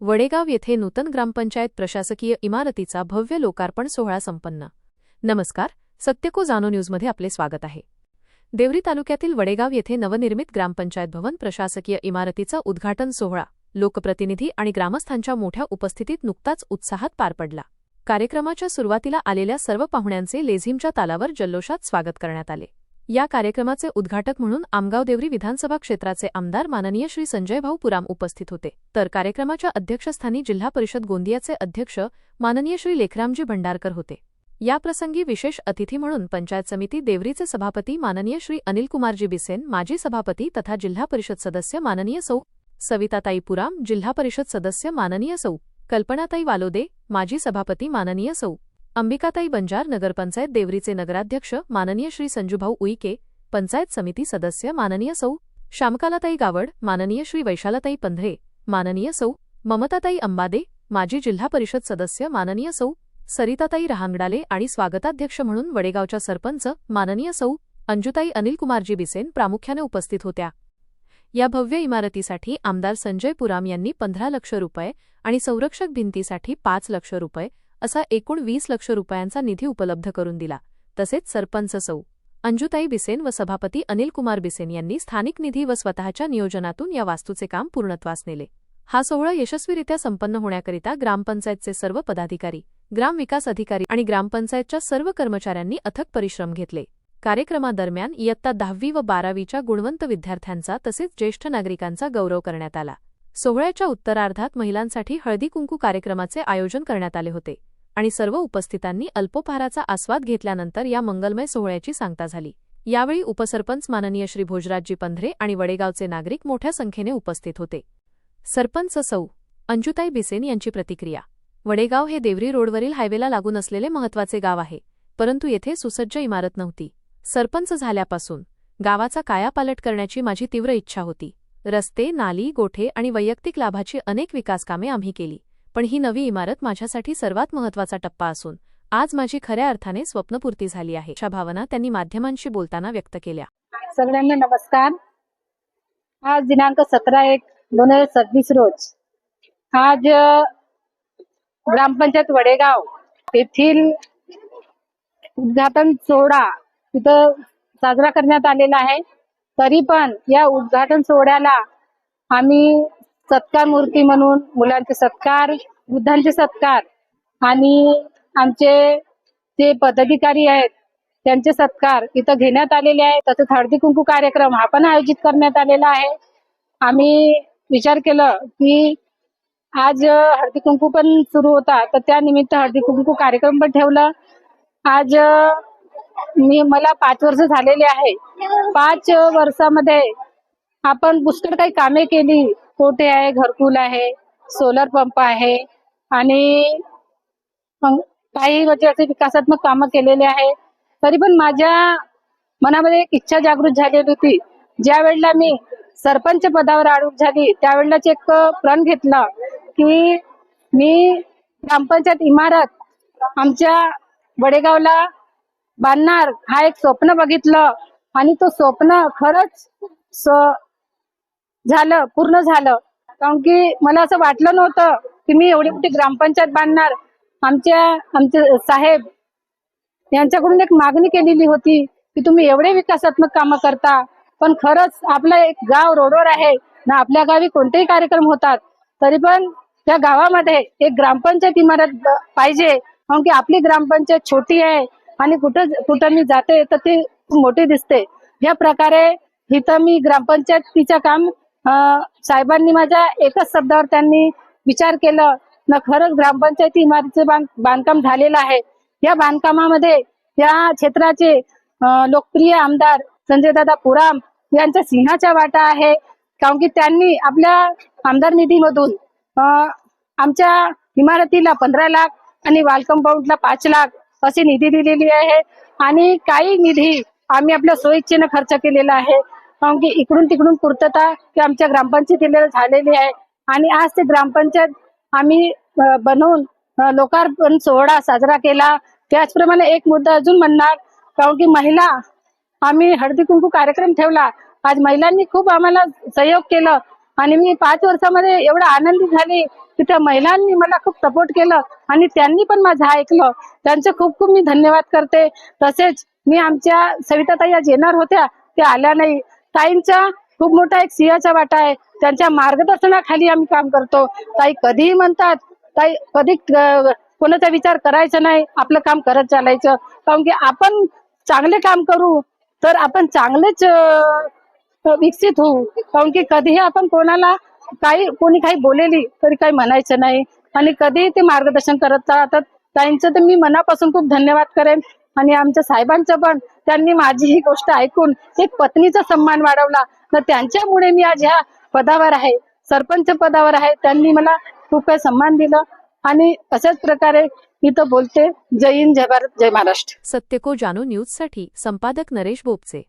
वडेगाव येथे नूतन ग्रामपंचायत प्रशासकीय इमारतीचा भव्य लोकार्पण सोहळा संपन्न. नमस्कार सत्यको जानो न्यूजमध्ये आपले स्वागत आहे. देवरी तालुक्यातील वडेगाव येथे नवनिर्मित ग्रामपंचायत भवन प्रशासकीय इमारतीचा उद्घाटन सोहळा लोकप्रतिनिधी आणि ग्रामस्थांच्या मोठ्या उपस्थितीत नुकताच उत्साहात पार पडला. कार्यक्रमाच्या सुरुवातीला आलेल्या सर्व पाहुण्यांचे लेझिमच्या तालावर जल्लोषात स्वागत करण्यात आले. या कार्यक्रमाचे उद्घाटक म्हणून आमगाव देवरी विधानसभा क्षेत्राचे आमदार माननीय श्री संजय भाऊ पुराम उपस्थित होते. तर कार्यक्रमाच्या अध्यक्षस्थानी जिल्हा परिषद गोंदियाचे अध्यक्ष माननीय श्री लेखरामजी भंडारकर होते. याप्रसंगी विशेष अतिथी म्हणून पंचायत समिती देवरीचे सभापती माननीय श्री अनिलकुमारजी बिसेन माजी सभापती तथा जिल्हा परिषद सदस्य माननीय सौ सविताताई पुराम जिल्हा परिषद सदस्य माननीय सौ कल्पनाताई वालोदे माजी सभापती माननीय सौ अंबिकाताई बंजार नगरपंचायत देवरीचे नगराध्यक्ष माननीय श्री संजूभाऊ उईके पंचायत समिती सदस्य माननीय सौ श्यामकालाताई गावड माननीय श्री वैशालाताई पंधरे माननीय सौ ममताताई अंबादे माजी जिल्हा परिषद सदस्य माननीय सौ सरिताताई रहांगडाले आणि स्वागताध्यक्ष म्हणून वडेगावच्या सरपंच माननीय सौ अंजुताई अनिलकुमारजी बिसेन प्रामुख्याने उपस्थित होत्या. या भव्य इमारतीसाठी आमदार संजय पुराम यांनी पंधरा लक्ष रुपये आणि संरक्षक भिंतीसाठी पाच लक्ष रुपये असा एकूण वीस लक्ष रुपयांचा निधी उपलब्ध करून दिला. तसेच सरपंच सौ. अंजुताई बिसेन व सभापती अनिल कुमार बिसेन यांनी स्थानिक निधी व स्वतःच्या नियोजनातून या वास्तूचे काम पूर्णत्वास नेले. हा सोहळा यशस्वीरित्या संपन्न होण्याकरिता ग्रामपंचायतचे सर्व पदाधिकारी ग्रामविकास अधिकारी आणि ग्रामपंचायतच्या सर्व कर्मचाऱ्यांनी अथक परिश्रम घेतले. कार्यक्रमादरम्यान इयत्ता दहावी व बारावीच्या गुणवंत विद्यार्थ्यांचा तसेच ज्येष्ठ नागरिकांचा गौरव करण्यात आला. सोहळ्याच्या उत्तरार्धात महिलांसाठी हळदी कुंकू कार्यक्रमाचे आयोजन करण्यात आले होते. आणि सर्व उपस्थितांनी अल्पोपहाराचा आस्वाद घेतल्यानंतर या मंगलमय सोहळ्याची सांगता झाली. यावेळी उपसरपंच माननीय श्री भोजराजजी पंधरे आणि वडेगावचे नागरिक मोठ्या संख्येने उपस्थित होते. सरपंच सौ. अंजुताई बिसेन यांची प्रतिक्रिया. वडेगाव हे देवरी रोडवरील हायवेला लागून असलेले महत्त्वाचे गाव आहे परंतु येथे सुसज्ज इमारत नव्हती. सरपंच झाल्यापासून गावाचा कायापालट करण्याची माझी तीव्र इच्छा होती. रस्ते नाली गोठे आणि वैयक्तिक लाभाची अनेक विकासकामे आम्ही केली. पण ही नवी इमारत माझ्यासाठी सर्वात महत्त्वाचा टप्पा असून आज माझी खऱ्या अर्थाने स्वप्नपूर्ती झाली आहे अशा भावना त्यांनी माध्यमांशी बोलताना व्यक्त केल्या. सगळ्यांना नमस्कार. आज दिनांक सतरा एक दोन हजार सव्वीस रोज आज ग्रामपंचायत वडेगाव तेथील उद्घाटन सोहळा तिथं साजरा करण्यात आलेला आहे. तरी पण या उद्घाटन सोहळ्याला आम्ही सत्कार मूर्ती म्हणून मुलांचे सत्कार वृद्धांचे सत्कार आणि आमचे जे पदाधिकारी आहेत त्यांचे सत्कार इथं घेण्यात आलेले आहे तसेच हळदी कुंकू कार्यक्रम हा पण आयोजित करण्यात आलेला आहे. आम्ही विचार केलं की आज हळदी कुंकू पण सुरू होता तर त्या निमित्त हळदी कुंकू कार्यक्रम पण ठेवला. आज मी मला पाच वर्ष झालेली आहे. पाच वर्षामध्ये आपण पुष्कळ काही कामे केली. कोठे आहे? घरकुल आहे सोलर पंप आहे आणि काही म्हणजे असे विकासात्मक कामं केलेले आहे. तरी पण माझ्या मनामध्ये एक इच्छा जागृत झालेली होती. ज्या वेळेला मी सरपंच पदावर आडूक झाली त्यावेळेलाच एक प्रण घेतला की मी ग्रामपंचायत इमारत आमच्या वडेगावला बांधणार हा एक स्वप्न बघितलं आणि तो स्वप्न खरंच झालं पूर्ण झालं. कारण की मला असं वाटलं नव्हतं की मी एवढी मोठी ग्रामपंचायत बांधणार. आमच्या आमचे साहेब यांच्याकडून एक मागणी केलेली होती की तुम्ही एवढे विकासात्मक कामं करता. पण खरंच आपलं एक गाव रोडवर आहे ना आपल्या गावी कोणतेही कार्यक्रम होतात तरी पण त्या गावामध्ये एक ग्रामपंचायत इमारत पाहिजे. कारण की आपली ग्रामपंचायत छोटी आहे आणि कुठं कुठं मी जाते तर ती मोठी दिसते. या प्रकारे इथं मी ग्रामपंचायतीचं काम साहेबांनी माझ्या एकच शब्दावर त्यांनी विचार केलं ना खरंच ग्रामपंचायती इमारतीचं बांध- बांधकाम झालेलं आहे. या बांधकामामध्ये या क्षेत्राचे लोकप्रिय आमदार संजयदादा पुराम यांचा सिंहाचा वाटा आहे. कारण की त्यांनी आपल्या आमदार निधीमधून आमच्या इमारतीला पंधरा लाख आणि वाल कंपाऊंडला पाच लाख अशी निधी दिलेली आहे. आणि काही निधी आम्ही आपल्या सोयीच्छेनं खर्च केलेला आहे. कारण की इकडून तिकडून पूर्तता की आमच्या ग्रामपंचायतीला झालेली आहे. आणि आज ते ग्रामपंचायत आम्ही बनवून लोकार्पण सोहळा साजरा केला. त्याचप्रमाणे एक मुद्दा अजून म्हणणार कारण की महिला आम्ही हळदी कुंकू कार्यक्रम ठेवला. आज महिलांनी खूप आम्हाला सहयोग केलं. आणि मी पाच वर्षामध्ये एवढं आनंदी झाली की त्या महिलांनी मला खूप सपोर्ट केलं आणि त्यांनी पण माझं ऐकलं. त्यांचे खूप खूप मी धन्यवाद करते. तसेच मी आमच्या सविताताई आज येणार होत्या त्या आल्या नाही. ताईंचा खूप मोठा एक सिंहाचा वाटा आहे. त्यांच्या मार्गदर्शनाखाली आम्ही काम करतो. ताई कधीही म्हणतात ताई कधी कोणाचा विचार करायचा नाही. आपलं काम करत चालायचं. कारण की आपण चांगले काम करू तर आपण चांगलेच विकसित होऊ. कारण की कधीही आपण कोणाला काही कोणी काही बोलेली तरी काही म्हणायचं नाही. आणि कधीही ते मार्गदर्शन करत राहतात ताईंचं तर मी मनापासून खूप धन्यवाद करेन. आणि आमच्या साहेबांचं पण त्यांनी माझी ही गोष्ट ऐकून एक पत्नीचा सन्मान वाढवला. तर त्यांच्यामुळे मी आज ह्या पदावर आहे. सरपंच पदावर आहे. त्यांनी मला खूप काही सन्मान दिलं आणि अशाच प्रकारे मी तर बोलते. जय हिंद जय भारत जय महाराष्ट्र. सत्यको जानू न्यूजसाठी संपादक नरेश बोपचे